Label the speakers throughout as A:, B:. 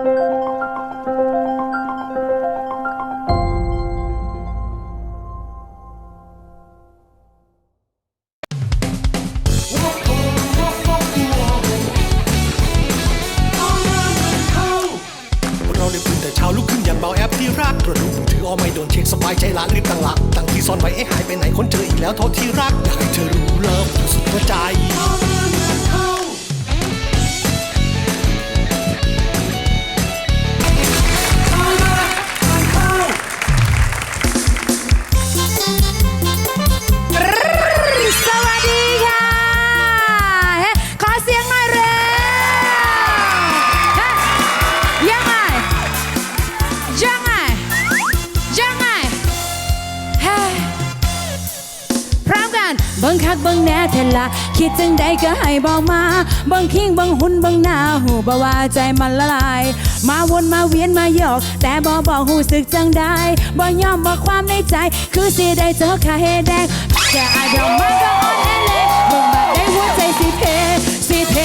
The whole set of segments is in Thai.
A: เละคิดจั
B: งใดก็ให้บอกมาบังคิงบังหุ่นบังหน้าหูบ่ว่าใจมันละลาย มาวนมาเวียนมาหยอก แต่บ่บอกหูสึกจังได้บ่ยอมบอกความในใจ คือสิได้เจอค่าเฮแดงแต่อาดอมมันก็อ่อนแอเลยเบิ่งมาได้หัวใจสิเทสิเท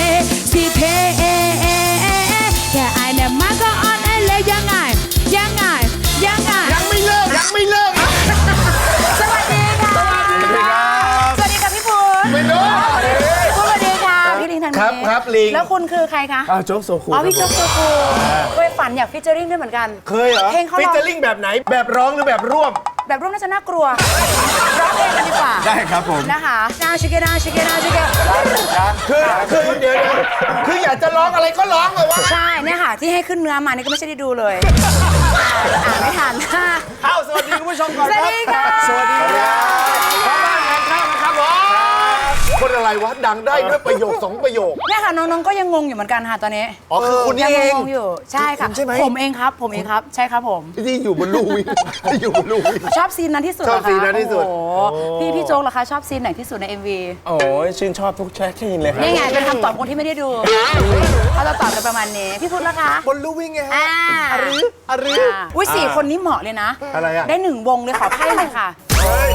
B: ลิง แล้วคุณคือใครคะ
C: อ้าวโจ๊กโซคู
B: อ๋อพี่โจ๊กโซคูเคยฝันอยากฟิชเจอริงด้วยเหมือนกัน
C: เคยเหรอ
B: เพลงเขา
C: ฟิ
B: ร้
C: ช
B: อง
C: เจอริ่งแบบไหน แบบร้องหรือแบบร่วม
B: แบบรูปน่าจะน่ากลัวร้องเพลงกันดีกว่า
C: ได้ครับผม
B: นะคะนาชิเกนาชิเกนาชิเก
C: คือคือเดี๋ยวนะคืออยากจะร้องอะไรก็ร้องเลยวะ
B: ใช่เนี่ยค่ะที่ให้ขึ้นเนื้อมานี่ก็ไม่ใช่ได้ดูเลยอ่านไม่ทันค่ะ
C: เอ้าสวัสดีคุณผู้ชมก่อน
B: สวั
C: ค
B: ส
C: รับ
B: ดีค่ะ
C: สวัสดีครับ คนอะไรวะ ดังได้ด้วยประโยคสองประโยค
B: เนี่ยค่ะน้องๆก็ยังงงอยู่เหมือนกันค่ะตอนนี้
C: อ๋อคือคุณนี่
B: ยัง
C: เอง
B: งงอยู่ใช่ค่ะ
C: คุณใช่ไหม
B: ผมเองครับ ผมเองครับใช่ครับผม
C: ที่อยู่บนลูกวิงที่อยู่บนลูกวิง
B: ชอบซีนนั้นที่สุด
C: ชอบ
B: เหรคะ
C: ซีนนั้นที่สุด
B: โอ้โหพี่พี่โจ๊กเหรอคะชอบซีนไหนที่สุดใน MV
D: โอ้ยชื่นชอบทุกแชทที่เลยครับ
B: นี่ไงเป็นคำตอบคนที่ไม่ได้ดูเขาจะตอบกันประมาณนี้พี่พุทธละคะ
C: บนลูกวิงไงฮะ
B: อ่า
C: อะรืออะรือ
B: อ่าอุ้ยสี่คนนี้เหมาะเลยนะ
C: อะไรอะ
B: ได้หนึ่งวงเลยขอไพ่เลยค่ะ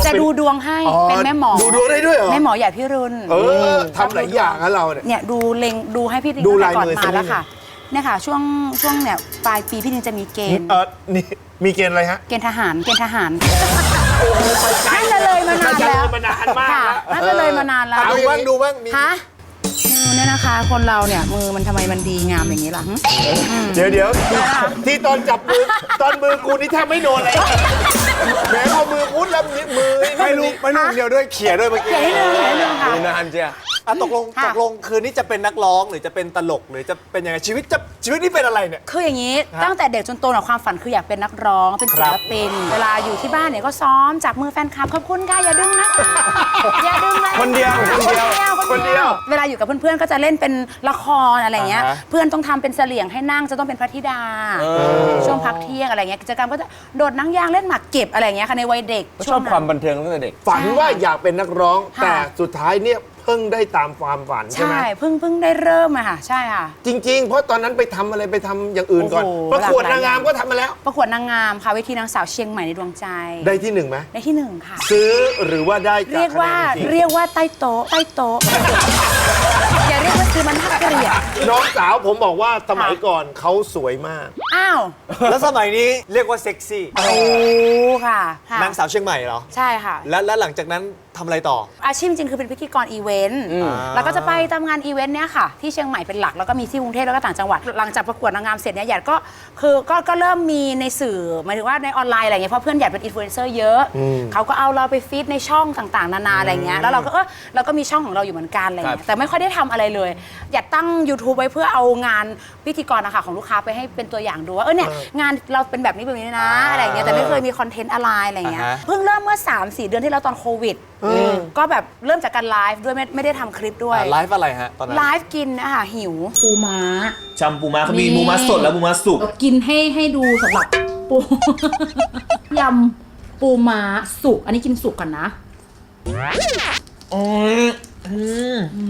B: จะดูดวงให้
C: อ๋อ
B: เป็นแม่หมอ
C: ดูดวงได้ด้วยเหรอ
B: แม่หมอใหญ่พี่รุน
C: เออทำหลายอย่างนะเราเนี่ย
B: เนี่ยดูเล็งดูให้พี่ดิง
C: ดู
B: ตั้งแต่ก่อน
C: ลายมือ
B: มา
C: สักนิด
B: แล้วค่ะเนี่ยค่ะช่วงช่วงเนี่ยปลายปีพี่ดิงจะมีเกณฑ์
C: เออนี่มีเกณฑ์อะไรฮะ
B: เกณฑ์ทหารเกณฑ์ทหารน่าจะเลยมานานแล้ว
C: น่าจะเลยมานานมาก
B: ค่ะ
C: แล้ว
B: น่าจะเลยมานานแล้ว
C: ดูบ้างดูบ้างมี
B: ฮะมือเนี่ยนะคะคนเราเนี่ยมือมันทำไมมันดีงามอย่างนี้ล่ะหึ
C: เดี๋ยวเดี๋ยวที่ตอนจับมือ ตอนมือกูนี่แทบไม่โดนเลย แหมพอมือพุดแล้วมือ
E: ไม่รู้ไม่รู้เดียวด้วยเขี่ยด้วยเมื่อกี้
B: เขียนให้หนึ่งเขียนให้หนึ่งค่ะ
D: นานเจ้า
E: อะตกลง
B: ค่ะ
E: ตกลงคืนนี้จะเป็นนักร้องหรือจะเป็นตลกหรือจะเป็นยังไงชีวิตจะชีวิตนี่เป็นอะไรเนี่ย
B: คืออย่างนี้ตั้งแต่เด็กจนโตเนี่ยความฝันคืออยากเป็นนักร้องเป็นศิลปิน เวลาอยู่ที่บ้านเนี่ยก็ซ้อมจับมือแฟนคลับขอบคุณค่ะอย่าดึงนะคะอย่าดึงเลย
D: คนเดียวคนเดียว
B: คนเดียวเวลาอยู่กับเพื่อนๆก็จะเล่นเป็นละครอะไรเงี้ย
D: อ่าฮะ
B: เพื่อนต้องทำเป็นเสลี่ยงให้นั่งจะต้องเป็นพระธิดา ช่วงพักเที่ยงอะไรเงี้ยกิจกรรมก็จะโดดนั่งยางเล่นหมากเก็บอะไรเงี้ยค่ะในวัยเด็ก
D: ชอบความบันเทิงตั้งแต่เด็ก
C: ฝันว่าอยากเป็นนักร้อง
B: ค่ะ
C: แต่สุดท้ายเนี่ย เพิ่งได้ตามความฝันใช่ไหม
B: ใช่เพิ่งเพิ่งได้เริ่มอะค่ะ ใช่ค่ะ
C: จริง ๆ เพราะตอนนั้นไปทำอะไรไปทำอย่างอื่นก่อน
B: โอ้โห
C: ประกวด
B: หลากหลาย
C: นางงามก็ทำมาแล้ว
B: ประกวดนางงามค่ะเวทีนางสาวเชียงใหม่ในดวงใจ
C: ได้ที่หนึ่งไหม
B: ได้ที่หนึ่งค่ะ
C: ซื้อหรือว่าได้จาก
B: เรียกว่า
C: คะแนนจริง
B: เรียกว่าใต้โต๊ะใต้โต๊ะ อย่าเรียกว่าคือมันน่าเกลียด
C: น้องสาวผมบอกว่าสมัยก่อนเขาสวยมาก
B: อ้าว
E: แล้วสมัยนี้เรียกว่าเซ็กซี่
B: โอ้ค่ะค่ะ
E: นางสาวเชียงใหม่เหรอ
B: ใช่ค่ะ
E: แล้วแล้วหลังจากนั้นทำอะไรต่อ
B: อาชีพจริงๆคือเป็นพิธีกรอีเวนต์แล้วก็จะไปตามงานอีเวนต์เนี้ยค่ะ ที่เชียงใหม่เป็นหลักแล้วก็มีที่กรุงเทพแล้วก็ต่างจังหวัด หลังจากประกวดนางงามเสร็จเนี่ยหยาดก็คือก็ก็เริ่มมีในสื่อหมายถึงว่าในออนไลน์อะไรเงี้ยเพราะเพื่อนหยาดเป็นอินฟลูเอนเซอร์เยอะ เขาก็เอาเราไปฟีดในช่องต่างๆ นานาอะไรเงี้ยแล้วเราก็เออเราก็มีช่องของเราอยู่เหมือนกันอะไรเงี้ยแต่ไม่ค่อยได้ทำอะไรเลยหยาดตั้ง YouTube ไว้เพื่อเอางานพิธีกรนะคะของลูกค้าไปให้เป็นตัวอย่างดูว่าเออเนี่ยงานเราเป็นแบบนี้แบบนี้นะอะไรเงี้ยแต่ไม่เคยมีคอนเทนต์อะไรอะไรเงี้ย
E: อ่าฮะ
B: เพิ่งเริ่มเมื่อ3-4 เดือนที่แล้วตอนโควิดก็แบบเริ่มจากการไลฟ์ด้วยไม่ไม่ได้ทำคลิปด้วย
E: อะไลฟ์อะไรฮะตอนนั้น
B: ไลฟ์กินนะคะหิว ปูม้า
F: จำปูม้าเขามีปูม้าสดและปูม้าสุก
G: กินให้ให้ดูสำหรับปู ยำปูม้าสุก อันนี้กินสุกก่อนนะ
F: อืมอื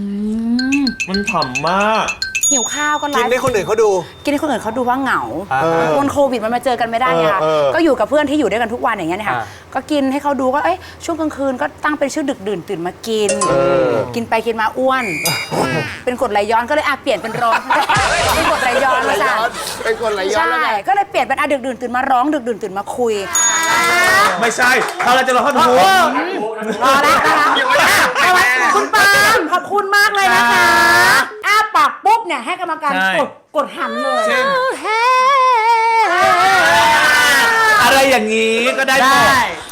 F: มมันฉ่ำมาก
B: หิวข้าวก็ไล
E: กิน
B: ฟ์
E: ให้คนอื่นเขาดู
B: กินให้คนอื่นเขาดูว่าเหงา
E: อ่า
B: คนโควิดมันมาเจอกันไม่ได้ไงคะ
C: เออเออ
B: ก็อยู่กับเพื่อนที่อยู่ด้วยกันทุกวันอย่างเงี้ยนะคะ
E: อ่า
B: ก็กินให้เขาดูก็เอ้ยช่วงกลางคืนก็ตั้งเป็นชื่อดึกดื่นตื่นมากิน กินไปกินมาอ้วน เป็นกรดไหลย้อนก็เลยอะเปลี่ยนเป็นร้อนเป็นกรดไหลย้อนมาจ้ะ
C: ไอ้เป็นคนไหลย้อน
B: ใช่
C: แล้วไง
B: ก็เลยเปลี่ยนเป็นอะดึกดื่นตื่นมาร้องดึกดื่นตื่นมาคุย
F: ไม่ใช่เราจะรอท่อนฮุก
B: พอแล้วนะคะเอาไว้คุณปาล์มขอบคุณมากเลยนะคะอ้าปากปุ๊บเนี่ยให้กรรมการกดกดหันเลย
F: เช่น
B: เฮ้
F: อะไรอย่างนี้ก็ได้หมด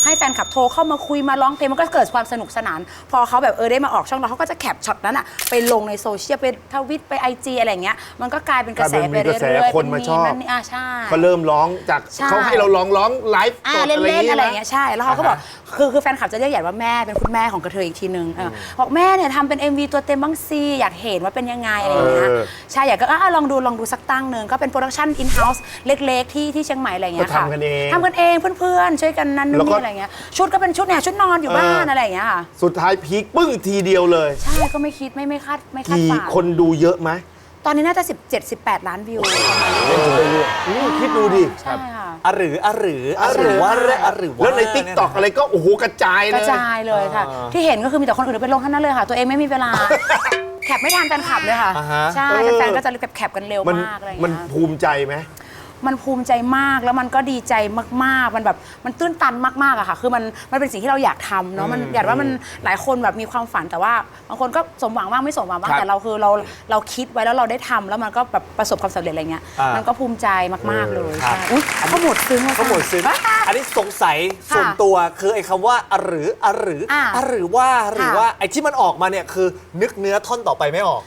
B: ให้แฟนคลับโทรเข้ามาคุยมาร้องเพลงมันก็เกิดความสนุกสนาน พอเขาแบบเออได้มาออกช่องเราเขาก็จะแคปช็อตนั้นอะไปลงในโซเชียลไปทวิตไปไอจีอะไรอย่างเงี้ยมันก็กลายเป็นกระแส
C: กลาย
B: ไป
C: เป็นมีกระแส
B: เรื่อยๆ
C: คนมาชอบ
B: เป็นี่อะใช่
C: ก็เริ่มร้องจาก
B: ใช่
C: เขาให้เราร้องร้องไลฟ์
B: อ่า
C: สด
B: เล่น
C: อะไร
B: เล่น
C: อย่าง
B: อะไร
C: เงี้ย
B: อย่างเงี้ยใช่ แล้วเขาก็บอก คือคือแฟนคลับจะเรียกใหญ่ว่าแม่เป็นคุณแม่ของกระเทยอีกทีนึงเออบอกแม่เนี่ยทำเป็น MV ตัวเต็มบ้างสิอยากเห็นว่าเป็นยังไงอะไรอย่างเงี้ย
C: เออ
B: ใช่อยากก็อะลองดูลองดูสักตั้งหนึ่งก็เป็นโปรดักชั่นอินเฮ้าส์เล็กๆ ที่ที่เชียงใหม่อะไรอย่างเงี้ยค่ะ
C: ก็ทำกันเอง
B: ทำกันเองเพื่อนๆ ช่วยกันนั่นนู่
C: แล้
B: น
C: วก็
B: นี่อะไรเงี้ยชุดก็เป็นชุดเนี่ยชุดนอนอยู่บ้านอะไรอย่างเงี้ยค่ะ
C: สุดท้ายพีคปึ้งทีเดียวเลย
B: ใช่ก็ไม่คิดไม่ไม่คาดไม่คาด
C: กี่
B: ฝัน
C: คนดูเยอะไหม
B: ตอนนี้น่าจะ 17 18 ล้านวิวประมาณนี้
C: อืมคิดดูดิ
B: ใช่ค่ะ
E: อะหรืออะหรืออะหรือว่าอะหรือว่า
C: แล้วในติ๊กต็อกอะไรก็โอ้โหกระจายเลย
B: กระจายเลยค่ะที่เห็นก็คือมีแต่คนอื่นไปลงทั้งนั้นเลยค่ะ ตัวเองไม่มีเวลา แคปไม่ทันแฟนคลับเลยค่ะ
E: อ่าฮะ
B: ใช่
C: เออ
B: แฟนๆก็จะแคปกันเร็ว
C: มัน
B: มากอะไรอย่าง
C: มัน
B: เงี้ย
C: ภูมิใจไหม
B: มันภูมิใจมากแล้วมันก็ดีใจมากๆ มันแบบมันตื้นตันมากๆอะค่ะ คือมันมันเป็นสิ่งที่เราอยากทำเนาะมันอยากว่ามันหลายคนแบบมีความฝันแต่ว่าบางคนก็สมหวังบ้างไม่สมหวังบ้าง
C: ครับ
B: แต่เราคือเราเราคิดไว้แล้วเราได้ทำแล้วมันก็แบบประสบความสำเร็จอะไรเงี้ย
E: อ่ามั
B: มันก็ภูมิใจมากๆเลย
E: ครับ
B: ใช่อุ๊ยเขาหมดซึ้งว่ะ
E: เขาหมดซึ้ง
B: บ้า
E: อันนี้สงสัย
B: ค่ะ
E: ส่วนตัวคือไอ้คำว่าอะหรืออะหรืออะ
B: อ่า
E: หรือว่าหรือ
B: ค่ะ
E: ว่าไอ้ที่มันออกมาเนี่ยคือนึกเนื้อท่อนต่อไปไม่ออก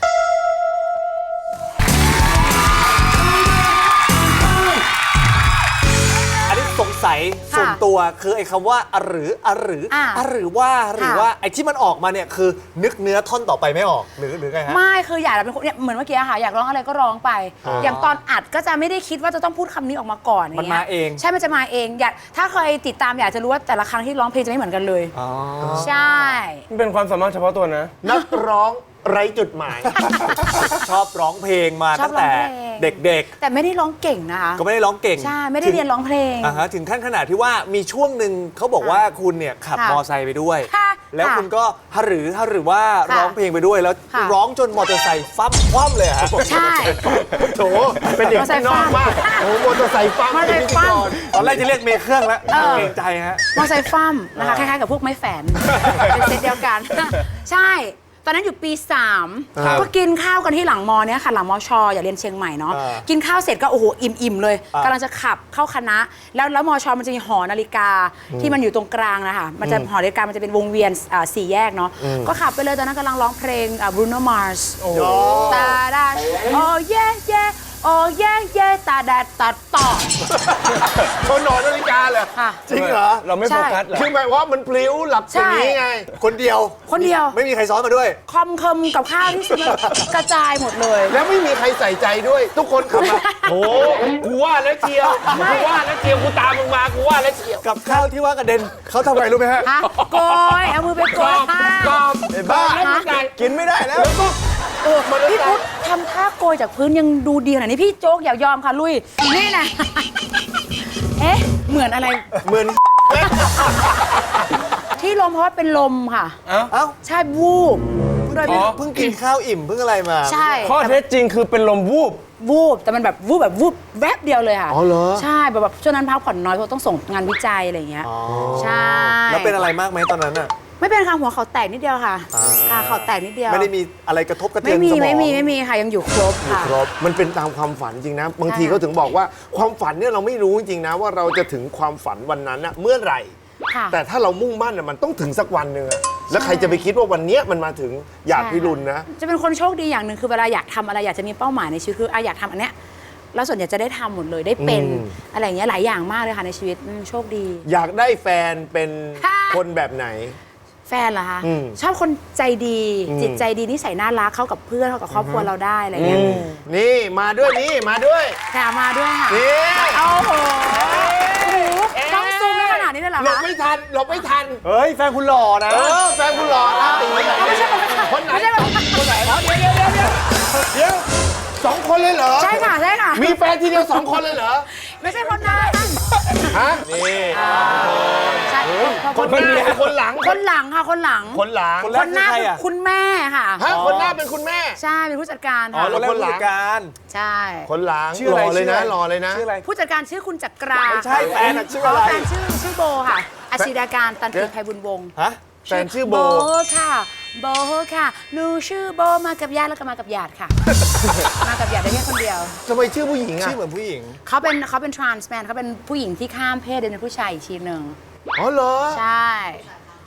E: สงสัย
B: ค่ะ
E: ส่วนตัวคือไอ้คำว่าอะหรืออะหรืออะ
B: อ่า
E: หรือว่าหรือ
B: ค่ะ
E: ว่าไอ้ที่มันออกมาเนี่ยคือนึกเนื้อท่อนต่อไปไม่ออกหรือหรือไงฮะ
B: ไม่คืออยากเป็นคนเนี่ยเหมือนเมื่อกี้อะค่ะ อยากร้องอะไรก็ร้องไปอย่างตอนอัดก็จะไม่ได้คิดว่าจะต้องพูดคำนี้ออกมาก่อนย่
E: มัน
B: ย
E: มาเอง
B: ใช่มันจะมาเองอยากถ้าเคยติดตามอยากจะรู้ว่าแต่ละครั้งที่ร้องเพลงจะไม่เหมือนกันเลย
E: อ๋อ
B: ใช่
D: มันเป็นความสามารถเฉพาะตัวนะ
C: นักร้อง ไร้จุดหมาย
E: ชอบร้องเพลงมา
B: ชอ
E: ตั้
B: บ
E: ง
B: ร้อ
E: แต่
B: งเพลง
E: เด็ก
B: แต่ไม่ได้ร้องเก่งนะคะ
E: ๆ ก็ไม่ได้ร้องเก่ง
B: ใช่ไม่ได้เรียนร้องเพลง
E: อ่าฮะถึงขั้นขนาดที่ว่ามีช่วงหนึ่งเขาบอกว่าคุณเนี่ยขับ
B: ค่ะ
E: มอไซค์ไปด้วย
B: ค่ะ
E: แล้ว
B: ค่ะ
E: คุณก็ฮะหรือฮะหรือว่า
B: ค่ะ
E: ร้องเพลงไปด้วยแล้ว
B: ค่ะ
E: ร้องจนมอเตอร์ไซค์ฟั่มคว่ำเลยอะฮะ
B: ใช่
C: โถเป็นเด็กข้างนอกมากโอ้โหมอเตอร์ไซค์ฟัง
B: มอเตอร์ไซค์ฟัง
E: ตอนแรกจะเรียกเมย์เครื่องแล้ว
B: เออ
E: เกรงใจฮะ
B: มอไซค์ฟั่มนะคะคล้ายๆกับพวกไม้แฝนเป็นเซตเดียวกัน ใช่ ตอนนั้นอยู่ปี3ก็กินข้าวกันที่หลังมอเนี้ยค่ะ หลังมอชออย่าเรียนเชียงใหม่เนาะ
E: อ่า
B: กินข้าวเสร็จก็โอ้โหอิ่มๆเลย
E: อ่ากำ
B: ลังจะขับเข้าคณะ แล้วแล้วมอชอมันจะมีหอนาฬิกาที่มันอยู่ตรงกลางนะคะมันจะหอนาฬิกามันจะเป็นวงเวียนอ่าสี่แยกเนาะก็ขับไปเลยตอนนั้นกำลังร้องเพลงอ่า Bruno Mars ตาดาโอ้เย่เย่ โอ้เย่เย่ตาดาตาต่อ
C: เขานอนนาฬิกาเหรอ
B: ค่ะ
C: จริงเหรอ
D: เราไม่
B: ใช่
D: โฟกัสเหรอ
C: คือหมายว่ามันพลิ้วหลับอย่างนี้ไง
E: คนเดียว
B: คนเดียว
E: ไม่มีใครซ้อนมาด้วย
B: คอมคมกับข้าวที่ซื้อกระจายหมดเลย
C: แล้วไม่มีใครใส่ใจด้วย ทุกคนขับมาโอ้โหกูว่าแล้วเชียวกูว่าแล้วเชียวกูตามมึงมากูว่าแล้วเชียว
E: กับข้าวที่ว่ากระเด็นเขาทำอะไรรู้ไหมฮะ
B: ฮะโกยเอามือไปโกยข้าว
C: กรอบไอ้บ้าแล้วมึงไง
E: กินไม่ได้แล้ว
C: แล้วก็เออมาแล้ว
B: พี่พุทธ ทำท่าโกยจากพื้นยังดูดีขนาดนี้พี่โจ๊กอย่ายอมค่ะลุย นี่นะ เอ๊ะ เหมือนอะไร
C: เหมือน
B: ที่ลมเพราะว่าเป็นลมค่ะ
E: เอ้า
B: ใช่วูบโดย
D: อ๋อ
E: เพิ่งกินข้าวอิ่มเพิ่งอะไรมา
B: ใช่
D: ข้อเท็จจริงคือเป็นลมวูบ
B: วูบแต่มันแบบวูบแบบวูบแวบเดียวเลยค่ะ
C: อ๋อเหรอ
B: ใช่แบบแบบช่วงนั้นพักผ่อนน้อยเพราะต้องส่งงานวิจัยอะไรอย่างเงี้ย ใช่
E: แล้วเป็นอะไรมากไหมตอนนั้นอะ
B: ไม่เป็นค่ะหัวเขาแตกนิดเดียวค่ะค่ะเขาแตกนิดเดียว
E: ไม่ได้มีอะไรกระทบกระเทื
B: ไม่
E: อน
B: มี
E: สมอง
B: ไม่มีไม่มีค่ะยังอยู่ครบค่ะ
C: ครบมันเป็นตามความฝันจริงนะ บางที
B: ใช่
C: เขาถึงบอกว่าความฝันเนี่ยเราไม่รู้จริงๆนะ ว่าเราจะถึงความฝันวันนั้นนะเมื่อไหร่
B: ค่ะ
C: แต่ถ้าเรามุ่งมั่นน่ะมันต้องถึงสักวันหนึ่งอะแล้วใครจะไปคิดว่าวันเนี้ยมันมาถึงอยากพิรุณนะ
B: จะเป็นคนโชคดีอย่างหนึ่งคือเวลาอยากทำอะไรอยากจะมีเป้าหมายในชีวิตคืออะอยากทำอันเนี้ยแล้วส่วนใหญ่จะได้ทำหมดเลยได้เป็น
C: อืม
B: อะไรอย่างเงี้ยหลายอย่างมากเลยค่ะในชีวิตอืมโชคดี
C: อยากได้แฟนเป็น
B: ค่ะ
C: คนแบบไหน
B: แฟนเหรอคะ
C: อืม
B: ชอบคนใจดี
C: อืม
B: จิตใจดีนิสัยน่ารักเข้ากับเพื่อนเข้ากับครอบครัวเราได้อะไรเงี้ย
C: นี่มาด้วยนี่มาด้วย
B: ค่ะมาด้วยค่ะ
C: นี่
B: โอ้โหโอ้โหต้องซูมได้ขนาดนี้เลยเหรอ
C: หลบ
B: คะ
C: ไม่ทันหลบไม่ทัน
E: เฮ้ย แฟนคุณหล่อนะ
C: เออแฟนคุณหล่อนะตีไหน
B: ไม่ใช่คนนี้
C: คนไหน
B: ไม่ใช่คน
C: คนไหนอ๋อเดี๋ยวเดี๋ยวเดี๋ยวเดี๋ยวสองคนเลยเหรอ
B: ใช่ค่ะใช่ค่ะ
C: มีแฟนทีเดียวสองคนเลยเหรอ
B: ไม่ใช่คนนั้น ใช่คน
C: คนหน้าคนหลัง
B: คนหลังค่ะคนหลัง
C: คนหลัง
E: คนแร
B: ค
E: ก
B: น
E: คื
B: ห
E: อ
B: น้า
E: ใคร
B: คือ
E: อะ
B: คุณแม่ค่ะ
C: ฮะคนหน้าเป็นคุณแม่
B: ใช่เป็นผู้จัดการ
E: อ๋อ
B: ค่ะ
E: แล้วคนจัดการ
B: ใช่
C: คนหลัง
E: ชื่ออะไร
C: รอเลยนะ
E: ชื่ออะไร
C: รอเลยนะ
E: ชื่ออะไร
B: ผู้จัดการชื่อคุณจักรา
E: ไม่ใช่
B: ค่ะ
E: แฟนอะชื่ออะไร
B: แฟนชื่อชื่อโบค่ะอาชีดาการตันติไพบุญวงศ์
E: ฮะ
C: แฟนชื่อโบ
B: ค่ะ โบค่ะ หนูชื่อโบมากับญาติแล้วก็มากับญาติค่ะ มากับญาติได้แค่คนเดียว
C: ทำไมชื่อผู้หญิงอะ
E: ชื่อเหมือนผู้หญิง
B: เขาเป็นเขาเป็น trans man เขาเป็นผู้หญิงที่ข้ามเพศเป็นผู้ชายอีกทีหนึ่ง
C: อ๋อเหรอ
B: ใช่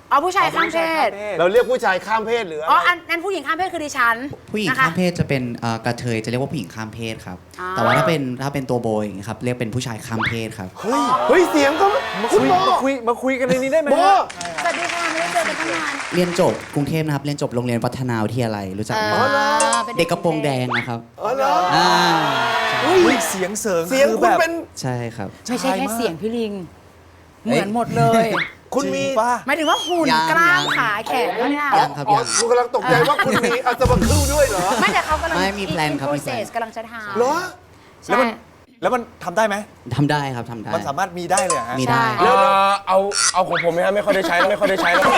B: เอาผู้ชายข้ามเพศ
C: เราเรียกผู้ชายข้ามเพศหรืออะไร
B: อ๋ออันนั้นผู้หญิงข้ามเพศคือดิฉัน
H: ผู้หญิง
B: นะคะ
H: ข้ามเพศจะเป็นเอ่อกระเทยจะเรียกว่าผู้หญิงข้ามเพศครับ
B: อ่า
H: แต่ว่าถ้าเป็นถ้าเป็นตัวโบยอย่างเงี้ยครับเรียกเป็นผู้ชายข้ามเพศครับ
C: เฮ้ย เฮ้ย เสียงก็
E: มา
C: คุ
E: คุ
C: ณ
E: ย
C: โบ
E: มาคุยมาคุยกันในนี้ได้ไหม
C: โบ
E: ฮะ
B: สวัสดีค่ะไม่ได้เจอกันตั้งนาน
H: เรียนจบกรุงเทพนะครับเรียนจบโรงเรียนวัฒนาวิทยาลัยรู้จักไหม
B: อ๋อเหรอ
H: เด็กกระโปรงแดงนะครับ
C: อ๋อเหรอ
H: อ่า
E: อุ้ยเสียงเสริง
C: เสียง
E: คือ
C: คุณ
E: แบบ
C: เป็น
H: ใช่ครับ
B: ไม่ใช่แค่เสียงพี่ลิง เหมือนหมดเลย
C: คุณมี
E: จริงป่ะ
B: หมายถึงว่าหุ่น
H: ยัง
B: กล้าม
H: ยัง
B: ขาแขนเขาเนี่ย
H: ยังครับ
C: อ๋อ
H: ยัง
C: คุณกำลังตกใจว่าคุณมีอัลตบัคคิวด้วยเหรอ
B: ไม่แต่เขากำลัง
H: ไม่มีแพลนครับ
B: in
H: มีแพลน
B: process กำลังจะทำ
C: เหรอ
B: ใช่
E: แล้วมันทำได้ไหม
H: ทำได้ครับทำได้
E: มันสามารถมีได้เลยเหรอฮะ
H: มีได้
D: เอ่อเอาเอาของผมไหมฮะไม่ค่อยได้ใช้ไม่ค่อยได้ใช้แล้ว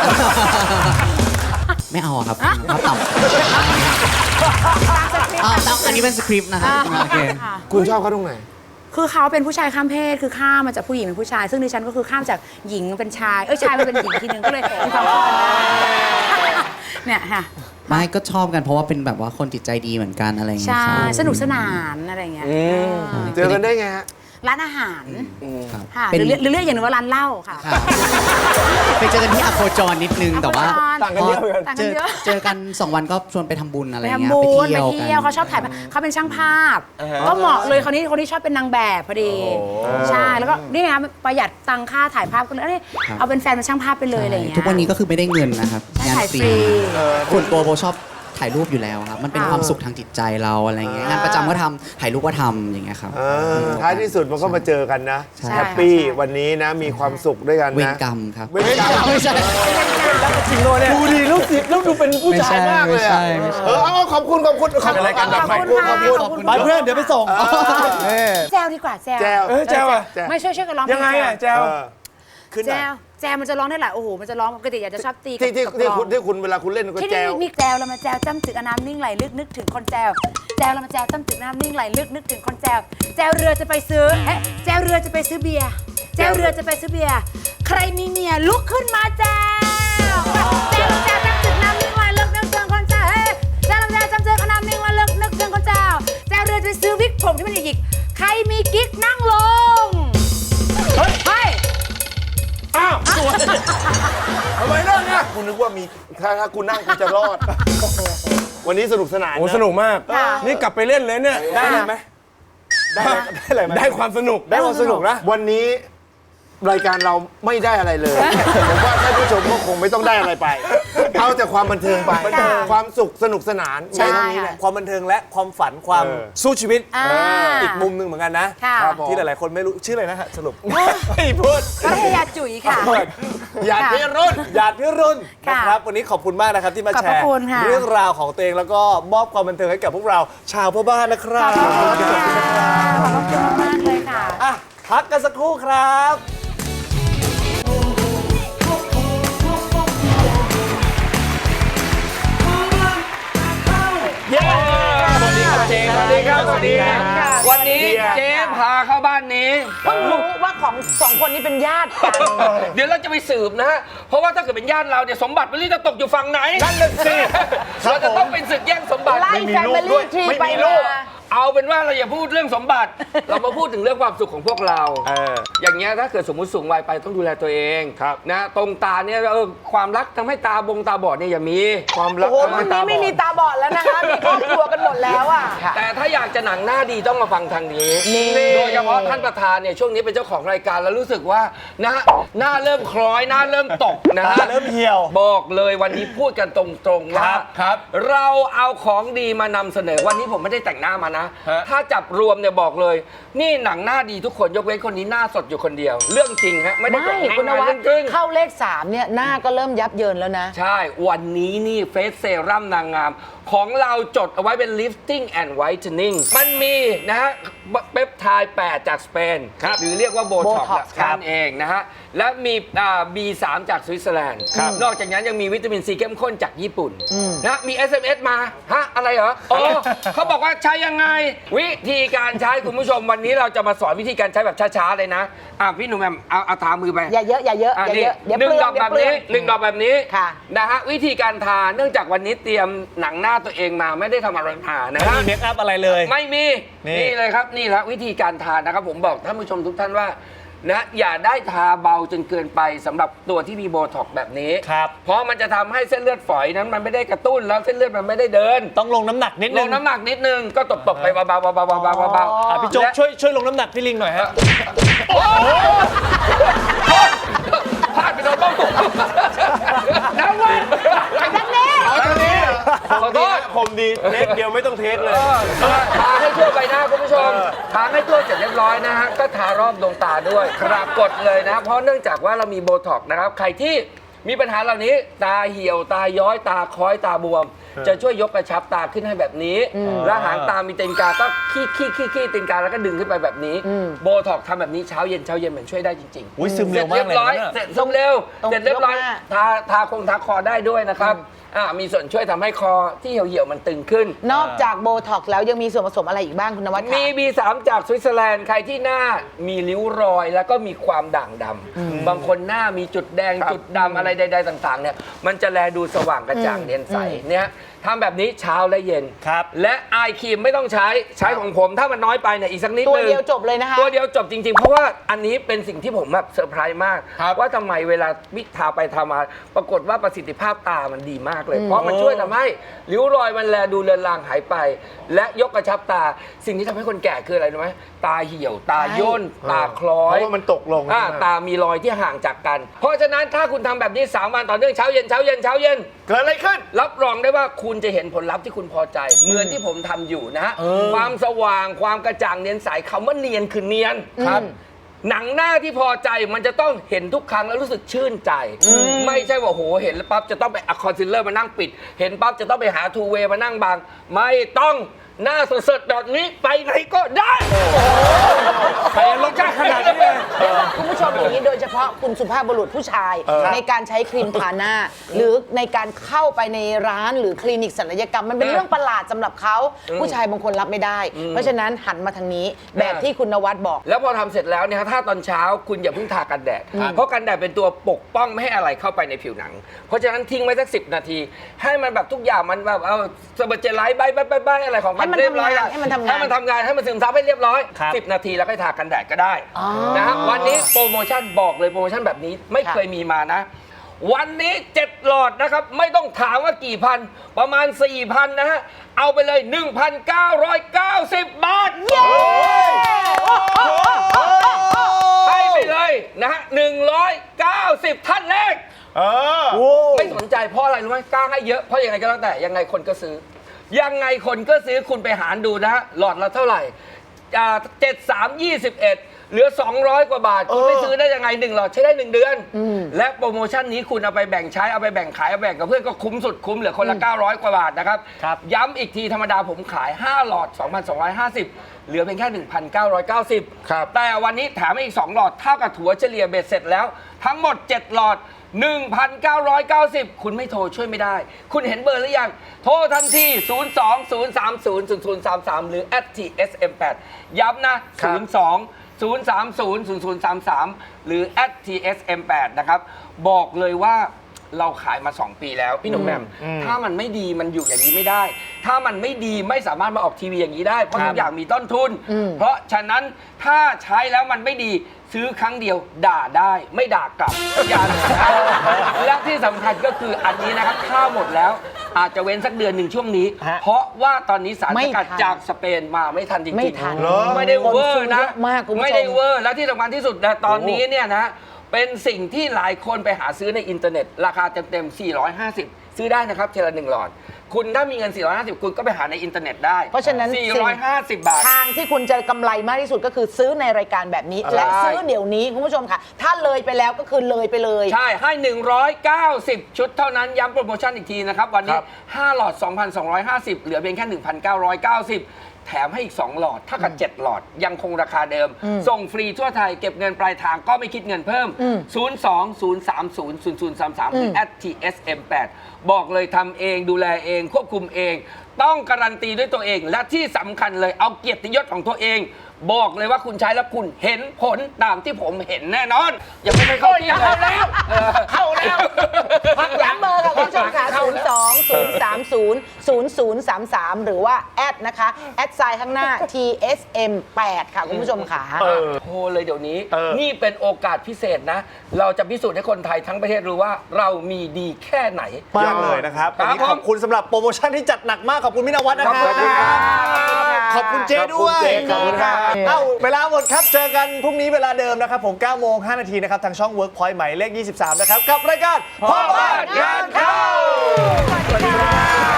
H: ไม่เอาอะครับครับต่ำอ่าต่ำอันนี้เป็นสคริปต์นะครับโอเค
B: ค่ะ
C: คุณชอบเขาตรงไหน
B: คือเขาเป็นผู้ชายข้ามเพศคือข้ามมาจากผู้หญิงเป็นผู้ชาย ซึ่งดิฉันก็คือข้ามจากหญิงเป็นชายเอ้ยชายมาเป็นหญิงทีนึงก็เลยมีความเข้ากันได้เนี่ยค่ะ
H: ไม่ก็ชอบกันเพราะว่าเป็นแบบว่าคนจิตใจดีเหมือนกันอะไรอย่างเงี้ย
B: ใช่
H: ครับ
B: สนุกสนานอะไรอย่างเงี้ย
C: เจอกันได้ไงฮะ
B: ร้านอาหาร
H: ครับ
B: ค่ะห
H: เป็น
B: รือเรียกหรือเรียกอย่างหนึงว่าร้านเหล้าค่ะ
H: ครับไปเจอกันที่อโคจรนิดนึงแต่ว่า
B: ต่างกันเยอะต่าง
H: เจ
B: กัน
H: อ
B: เยอะ
H: เจอกัน2วันก็ชวนไปทำบุญอะไร
B: ไป
H: อย่างเงี้ย
B: ทำบุญ
H: ไป
B: ไป
H: เที่ยว
B: เที่ยว
H: กัน
B: เขาชอบถ่ายภาพเขาเป็นช่างภาพก็เหมาะเลยคนนี้คนนี้ชอบเป็นนางแบบพอดีใช่แล้วก็นี่ไงประหยัดตังค่าถ่ายภาพก็เลยเอ้ยเอาเป็นแฟนเป็นช่างภาพไปเลยอะไรอย่างเงี้ย
H: ทุกวันนี้ก็คือไม่ได้เงินนะครับ
B: ใช่
H: งาน
B: ถ่าย
H: ฟ
B: ฟ
H: รี
B: รี
H: ส่วนตัวโบชอบ ถ่ายรูปอยู่แล้วครับ มันเป็นความสุขทางจิตใจเราอะไรเงี้ยงานประจำก็ทำถ่ายรูปก็ทำอย่างเงี้ยครับ
C: เออท้ายที่สุดมันก็มาเจอกันนะ
H: ใช่
C: แฮปปี้
B: ใช่
C: วันนี้นะมีความสุขด้วยกัน
H: เวร
C: นะ
H: กรรมครับ
C: เวรกรรม
H: ไม่ใช่
C: ดูดีลูกศิษย์ลูกดูเป็นผู้ชายมากเลยอะ
H: ไม่ใช่ไม่ใช่
C: เออเอาขอบคุณขอบคุณขอบคุณ
B: ขอบคุณค่ะขอบคุณ
E: ไปเพื่อนเดี๋ยวไปส่ง
B: แจวดีกว่าแจว
C: แจว
D: เอ้ยแจวอะ
C: แจว
B: ไม่ช่วยช่วยกันร้อง
D: ยังไงอะแจว
C: เออ
E: ขึ้นห
B: แจ
E: น่อยว
B: แจวมันจะร้องได้หลายโอ้โหมันจะร้องปกติอยากจะชอบตีกับ
C: ที่ที่
B: กับ
C: ที่
B: กลอง
C: คุณที่คุณเวลาคุณเล่นก็
B: ที่
C: แจ
B: นี่
C: ว
B: นี่แจวเรามาแจวจ้ำจึกเอาน้ำนิ่งไหลลึกนึกถึงคนแจวแจวเรามาแจวจ้ำจึกน้ำนิ่งไหลลึกนึกถึงคนแจวแจวเรือจะไปซื้อเอ๊ะแจวเรือจะไปซื้อเบียร์แจวเรือจะไปซื้อเบียร์ใครมีเมียลุกขึ้นมาแจวแจวแจวจ้ำจึกน้ำนิ่งไหลลึกนึกถึงคนแจวเอ๊ะแจวเราแจวจ้ำจึกเอาน้ำนิ่งไหลลึกนึกถึงคนแจวแจวเรือจะไปซื้อวิกผมที่มันหยิกๆใครมีกิ๊กนั่งลง
C: ทำไมเลิกเนี่ยคุณนึกว่ามีถ้าถ้าคุณนั่งคุณจะรอด วันนี้สนุกสนาน
D: โอ้
C: นะ
D: สนุกมาก
B: ค่ะ
D: นี่กลับไปเล่นเลยเนี่ย
E: ได้ไหมได้ได้อะไรไหม
D: ได้ความสนุก
E: ได้ความสนุกนะ
C: วันนี้ รายการเราไม่ได้อะไรเลย ผมว่าท่านผู้ชมก็คงไม่ต้องได้อะไรไป เอาแต่ความบันเทิงไป
B: ค่ะ
C: ความสุขสนุกสนาน
B: ใช่
C: ในเท่านี้แหละ
E: ความบันเทิงและความฝันความ
C: เออ
E: สู้ชีวิต
B: อ่า
E: อีกมุมหนึ่งเหมือนกันนะ
B: ค่ะ
E: ครับผม ที่หลายๆคนไม่รู้ชื่ออะไรนะฮะสรุป
C: ไม่พูด
B: พัทยาจุ๋ยค่ะ
C: อย่าพิรุณ
E: หยาดพิรุณ
B: ค่ะ
E: นะครับวันนี้ขอบคุณมากนะครับที่มา
B: ขอบ
E: แช
B: พระ
E: ร์
B: คุณค่ะ
E: เรื่องราวของตัวเองแล้วก็มอบความบันเทิงให้กับพวกเราชาวพ่อบ้านนะครับ
B: ขอบคุณค่ะขอบคุณมากๆเลยค่ะ
E: อะพักกันสักครู่ครับ
I: ส์สวัสดีครับ สวัสดีครับ วันนี้เจมส์พาเข้าบ้านนี้
J: เพิ่งรู้ว่าของสองคนนี้เป็นญาติกัน
I: เดี๋ยวเราจะไปสืบนะฮะ เพราะว่าถ้าเกิดเป็นญาติเราเนี่ยสมบัติไม่รู้จะตกอยู่ฝั่งไหน นั่นน่ะสิ เราจะต้องเป็นศึกแย่งสมบัติ
J: ไล่แฟมิลี่ทรีไปมา
I: เอาเป็นว่าเราอย่าพูดเรื่องสมบัติ เรามาพูดถึงเรื่องความสุขของพวกเราอย่างเงี้ยถ้าเกิดสมมุติสูงวัยไปต้องดูแลตัวเองนะตรงตาเนี่ยเออความรักทำให้ตาบงตาบอดเนี่ยอย่ามี
C: ความรัก
J: โอ้โห
C: ทำ
J: วั
C: ให้
J: น
C: ตา
J: นี้
C: บ
J: ไม่
C: อ
J: มี
C: ด
J: ตาบอดแล้วนะคะ มีครอบครัวกันหมดแล้วอะ
I: แต่ถ้าอยากจะหนังหน้าดีต้องมาฟังทางนี้โดยเฉพาะท่านประธานเนี่ยช่วงนี้เป็นเจ้าของรายการแล้วรู้สึกว่าหน้าหน้าเริ่มคล้อยหน้าเริ่มตกนะฮะ
E: เริ่มเหี่ยว
I: บอกเลยวันนี้พูดกันตรงๆว่า
D: ครับครับ
I: เราเอาของดีมานำเสนอวันนี้ผมไม่ได้แต่งหน้ามานะ
D: ฮะ
I: ถ้าจับรวมเนี่ยบอกเลย นี่หนังหน้าดีทุกคนยกเว้นคนนี้หน้าสดอยู่คนเดียว เรื่องจริงฮะไม่ได้
J: ไม่
I: แต่ง
J: คุณน
I: หน้า
J: วั
I: เรื่
J: ด
I: องจริง
J: เข้าเลขสามเนี่ยหน้าก็เริ่มยับเยินแล้วนะ
I: ใช่ วันนี้นี่เฟสเซรั่มนางงาม ของเราจดเอาไว้เป็น lifting and whitening มันมีนะฮะเปปไทด์8 จากสเปนหรือเรียกว่าโบท็อก
J: Botox ครับ
I: นั่นเองนะฮะ และมีอ่า B3 จากสวิตเซอร์แลนด์นอกจากนั้นยังมีวิตามินซีเข้มข้นจากญี่ปุ่นนะมี SMS มา ฮะ อะไรเหรอ อ๋อเขาบอกว่าใช้ยังไงวิธีการใช้คุณผู้ชมวันนี้เราจะมาสอนวิธีการใช้แบบช้าๆเลยนะอะพี่หนุ่มแหม่มเอาเอาทามือไป
J: อย่าเยอะอย่าเยอะ
I: อะ
J: อย่า
I: นี่
J: เยอะเดี๋ยว
I: หนึ่ง
J: เปลื
I: ด
J: อ
I: องก
J: เดี๋ย
I: แบ
J: ว
I: บ
J: เปลื
I: นี้
J: อง
I: หนึ่งดอกแบบนี้
J: ค่ะ
I: นะฮะวิธีการทาเนื่องจากวันนี้เตรียมหนังหน้าตัวเองมาไม่ได้ทำอะไรทานะ
F: ไม่
I: ฮะ
F: มีเมคอัพอะไรเลย
I: ไม่มี
F: นี่
I: นี่เลยครับ นี่แหละวิธีการทานะครับ ผมบอกท่านผู้ชมทุกท่านว่า นะอย่าได้ทาเบาจนเกินไปสำหรับตัวที่มีโบท็อกซ์แบบนี้
F: ครับ
I: เพราะมันจะทำให้เส้นเลือดฝอยนั้นมันไม่ได้กระตุ้นแล้วเส้นเลือดมันไม่ได้เดิน
F: ต้องลงน้ำหนักนิด
I: ล
F: นึ
I: ง
F: ง
I: น้ำหนักนิดนึงก็ตบตบๆไปเบาๆเบาๆเบาๆเบาๆเบาๆ
F: อะพี่โจ๊ก
I: และ
F: ช่วยช่วยลงน้ำหนักพี่ลิงหน่อยฮะ
I: พลาดไปโดนบ้องผมน้ำวันนั่นนี่ ขอโทษ
F: คมดีเทคเดียวไม่ต้องเทคเลย
I: ทาให้ทั่วใบหน้าคุณผู้ชมทาให้ทั่วเสร็จเรียบร้อยนะฮะก็ทารอบดวงตาด้วยครับกดเลยนะ เพราะเนื่องจากว่าเรามีโบท็อกซ์นะครับ ใครที่มีปัญหาเหล่านี้ ตาเหี่ยวตาย้อยตาคล้อยตาบวม จะช่วยยกกระชับตาขึ้นให้แบบนี้แล้วหางตามีตีนกาก็ขี้ขี้ขี้ขี้ตีนกาแล้วก็ดึงขึ้นไปแบบนี้ โบท็อกซ์ทำแบบนี้เช้าเย็นเช้าเย็นเหมือนช่วยได้จริงๆ
F: อุ๊ยซึมเร็วมากเลยนะ
I: สจรีบร้อย
F: เนี่ย
I: เสร็จซึมเร็ว
J: ตรง
I: เสร็จเรียบร้อย
J: ยกหน้า
I: ทาทาคงทาคอได้ด้วยนะครับอ่ามีส่วนช่วยทำให้คอที่เหี่ยวๆมันตึงขึ้น
J: นอกจากโบท็อกซ์แล้วยังมีส่วนผสมอะไรอีกบ้างคุณนวัดคะ
I: มี B3 จากสวิตเซอร์แลนด์ใครที่หน้ามีริ้วรอย แล้วก็มีความด่างดำบางคนหน้ามีจุดแดงจุดดำอะไรใด ๆ ต่าง ๆ เนี่ย มันจะแลดูสว่างกระจ่างเนียนใสเนี่ย ทำแบบนี้เช้าและเย็น
F: ครับ
I: และไอครีมไม่ต้องใช้ใช้ของผมถ้ามันน้อยไปเนี่ยอีกสักนิด
J: ตัว
I: นึง
J: เดียวจบเลยนะคะ
I: ตัวเดียวจบจริงๆ เพราะว่าอันนี้เป็นสิ่งที่ผมแบบเซอร์ไพรส์มากว่าทำไมเวลาวิทาไปทามา ปรากฏว่าประสิทธิภาพตามันดีมากเลย เพราะมันช่วยทำให้ริ้วรอยมันแลดูเลือนลางหายไป และยกกระชับตา สิ่งที่ทำให้คนแก่คืออะไรรู้ไหมตาเหี่ยว ตาย่นตาคล้อ
C: เพ
I: ย
C: ราะว่ามันตกลง
I: อ่า
C: ใช่ไหม
I: ตามีรอยที่ห่างจากกัน เพราะฉะนั้นถ้าคุณทำแบบนี้3วันต่อเนื่องเช้าเย็นเช้าเย็นเช้าเย็น
C: เกิดอะไรขึ้น
I: รับรองได้ว่าคุณจะเห็นผลลัพธ์ที่คุณพอใจ เหมือนที่ผมทำอยู่นะฮะความสว่างความกระจ่างเนียนใสคำว่าเนียนคือเนียน ครับ หนังหน้าที่พอใจมันจะต้องเห็นทุกครั้งแล้วรู้สึกชื่นใจ ไม่ใช่ว่าโหเห็นแล้วปั๊บจะต้องไปอะคอนซีลเลอร์มานั่งปิด เห็นปั๊บจะต้องไปหาทูเวย์มานั่งบังไม่ต้อง หน้าสดๆแบบนี้ไปไหนก็ได้ไปลงจ้าขนาดนี้เลย
J: คุณผู้ชมอย่างนี้โดยเฉพาะคุณสุภาพบุรุษผู้ชาย ในการใช้ครีมทาหน้า หรือในการเข้าไปในร้านหรือคลินิกศัลยกรรม มันเป็นเรื่องประหลาดสำหรับเขา ผู้ชายบางคนรับไม่ได้ เพราะฉะนั้นหันมาทางนี้แบบที่คุณนวัดบอก
I: แล้วพอทำเสร็จแล้วเนี่ยถ้าตอนเช้าคุณอย่าเพิ่งทากันแดด เพราะกันแดดเป็นตัวปกป้องไม่ให้อะไรเข้าไปในผิวหนัง เพราะฉะนั้นทิ้งไว้สักสินาที ให้มันแบบทุกอย่างมันแบบเอาสเบอร์เจไลท์ใบใบใบใบอะไรของมั
J: ให้
I: น
J: มัน
I: เรียบร้อย
J: ทำงานให้มันทำงาน
I: ให้มันทำงานให้มันซึมซับให้เรียบร้อย
F: ครับ
I: 10 นาทีแล้วก็ทากันแดดก็ได้นะฮะวันนี้โปรโมชั่นบอกเลยโปรโมชั่นแบบนี้ไม่เคยมีมานะ วันนี้ 7 หลอดนะครับ ไม่ต้องถามว่ากี่พัน ประมาณ 4,000 นะฮะ เอาไปเลย 1,990 บาทเย้ให้ไปเลยนะฮะ 190 ท่านแรก
C: เออ
I: ไม่สนใจเพราะอะไรรู้ไหมกล้าให้เยอะ เพราะยังไงก็แล้วแต่ยังไงคนก็ซื้อ ยังไงคนก็ซื้อคุณไปหารดูนะฮะหลอดละเท่าไหร่เจ็ดสามยี่สิบเอ็ดเหลือ 200 กว่าบาท คุณไม่ซื้อได้ยังไงหนึ่งหลอดใช้ได้ 1 เดือน และโปรโมชั่นนี้คุณเอาไปแบ่งใช้ เอาไปแบ่งขาย เอาไปแบ่งกับเพื่อนก็คุ้มสุดคุ้มเหลือคนละ 900 กว่าบาทนะครับ
F: ครับ
I: ย้ำอีกทีธรรมดาผมขาย 5 หลอด 2,250 เหลือเพียงแค่ 1,990
C: ครับ
I: แต่วันนี้แถมให้อีก 2 หลอดเท่ากับถัวเฉลี่ยเบ็ดเสร็จแล้ว ทั้งหมด 7 หลอด 1,990 คุณไม่โทรช่วยไม่ได้ คุณเห็นเบอร์หรือยัง โทรทันที 02-030-0033 หรือ @tsm8 ย้ำนะ02 030-0033 หรือ @tsm8 นะครับ บอกเลยว่า เราขายมา 2 ปีแล้ว พี่หนุ่มแหม่มถ้ามันไม่ดีมันอยู่อย่างนี้ไม่ได้ ถ้ามันไม่ดีไม่สามารถมาออกทีวีอย่างนี้ได้ เพราะทุกอย่างมีต้นทุน เพราะฉะนั้นถ้าใช้แล้วมันไม่ดีซื้อครั้งเดียวด่าได้ไม่ด่ากลับอย่าเลยนะและที่สำคัญก็คืออันนี้นะครับข้าวหมดแล้วอาจจะเว้นสักเดือนหนึ่งช่วงนี้
F: ฮะ
I: เพราะว่าตอนนี้สาร
J: ไม่
I: สกัด
J: ทัน
I: จากสเปนมาไม่ทันจริงๆ
J: ไม่ทัน
C: เหรอ
I: ไม่ได้เวอร์นะ
J: คนซื้อเยอะมากคุณผู้ชม
I: ไม่ได้เวอร์และที่สำคัญที่สุดนะตอนนี้เนี่ยนะ เป็นสิ่งที่หลายคนไปหาซื้อในอินเทอร์เน็ต ราคาเต็มๆ 450 ซื้อได้นะครับเทละหนึ่งหลอด คุณถ้ามีเงิน 450 คุณก็ไปหาในอินเทอร์เน็ตได้
J: เพราะฉะนั้น
I: 450 บาท
J: ทางที่คุณจะกำไรมากที่สุดก็คือซื้อในรายการแบบนี้และซื้อเดี๋ยวนี้คุณผู้ชมค่ะ ถ้าเลยไปแล้วก็คือเลยไปเลย
I: ใช่ ให้ 190 ชุดเท่านั้น ย้ำโปรโมชั่นอีกทีนะครับ วันนี้5หลอด 2,250 เหลือเพียงแค่ 1,990 แถมให้อีก 2 หลอดเท่ากับ 7 หลอดยังคงราคาเดิมส่งฟรีทั่วไทยเก็บเงินปลายทางก็ไม่คิดเงินเพิ่ม0 2 0 3 0 0 0 3 3หรือ @tsm8 บอกเลยทำเองดูแลเองควบคุมเอง ต้องการันตีด้วยตัวเองและที่สำคัญเลยเอาเกียรติยศของตัวเอง บอกเลยว่าคุณใช้แล้วคุณเห็นผลตามที่ผมเห็นแน่นอน อย่าไปเข้าที่เลย
J: เข้าแล้วเข้าแล้วพักหลังเบอร์ค่ะคุณผู้ชมค่ะ0 2 0 3 0 0 0 3 3 หรือว่าแอดนะคะ แอดไซน์ข้างหน้า TSM 8ค่ะคุณผู้ชมค่ะ
I: โทรเลยเดี๋ยวนี้ นี่เป็นโอกาสพิเศษนะ เราจะพิสูจน์ให้คนไทยทั้งประเทศรู้ว่าเรามีดีแค่ไหน
E: มากเลยนะครับ
I: ครับ
E: วันนี้ขอบคุณสำหรับโปรโมชั่นที่จัดหนักมากขอบคุณพี่นวัดนะครับ
I: ขอบคุณครับ
E: ขอบคุณเจด้วย
C: ขอบคุณครับ
E: เอ้าเวลาหมดครับ เจอกันพรุ่งนี้เวลาเดิมนะครับ ผม9โมง5นาทีนะครับ ทางช่อง Workpoint หมายเลข 23 นะครับ กับรายการพ่อบ้านงานเข้า
J: สวัสดีครับ